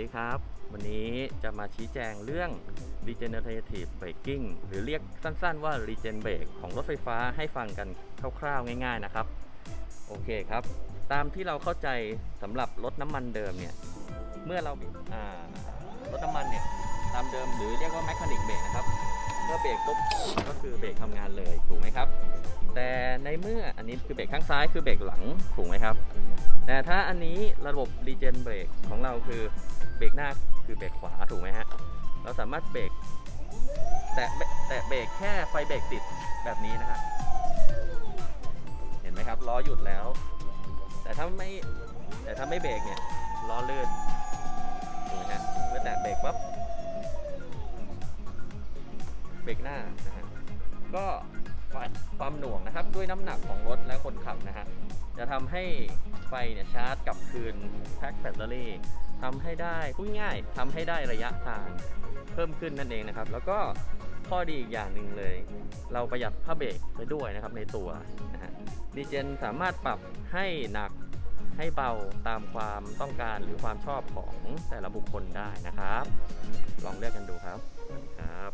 ดีครับ วันนี้จะมาชี้แจงเรื่อง regenerative braking หรือเรียกสั้นๆว่า regen brake ของรถไฟฟ้าให้ฟังกันคร่าวๆ ง่ายๆนะครับ โอเคครับ ตามที่เราเข้าใจสำหรับรถน้ำมันเดิมเนี่ย เมื่อเรารถน้ำมันเนี่ย ตามเดิมหรือเรียกว่า mechanic brake นะครับ เบรกปุ๊บก็คือเบรกทำงานเลยถูกไหมครับ แต่ในเมื่ออันนี้คือเบรกข้างซ้ายคือเบรกหลังถูกไหมครับ แต่ถ้าอันนี้ระบบ regen brake ของเราคือเบรกหน้าคือเบรกขวาถูกไหมฮะเราสามารถเบรกแตะแตะเบรกแค่ไฟเบรกติดแบบนี้นะครับเห็นไหมครับล้อหยุดแล้ว แต่ถ้าไม่แต่ถ้าไม่เบรกเนี่ยล้อเลื่อน รกหน้านะฮะก็ความหน่วงนะครับด้วยน้ำหนักของรถและคนขับนะฮะจะทำให้ไฟเนี่ยชาร์จกลับคืนแพ็คแบตเตอรี่ทำให้ได้พูดง่ายทำให้ได้ระยะทางเพิ่มขึ้นนั่นเองนะครับ แล้วก็ข้อดีอีกอย่างหนึ่งเลย เราประหยัดผ้าเบรกไปด้วยนะครับในตัวนะฮะดีเจนสามารถปรับให้หนักให้เบาตามความต้องการหรือความชอบของแต่ละบุคคลได้นะครับ ลองเลือกกันดูครับครับ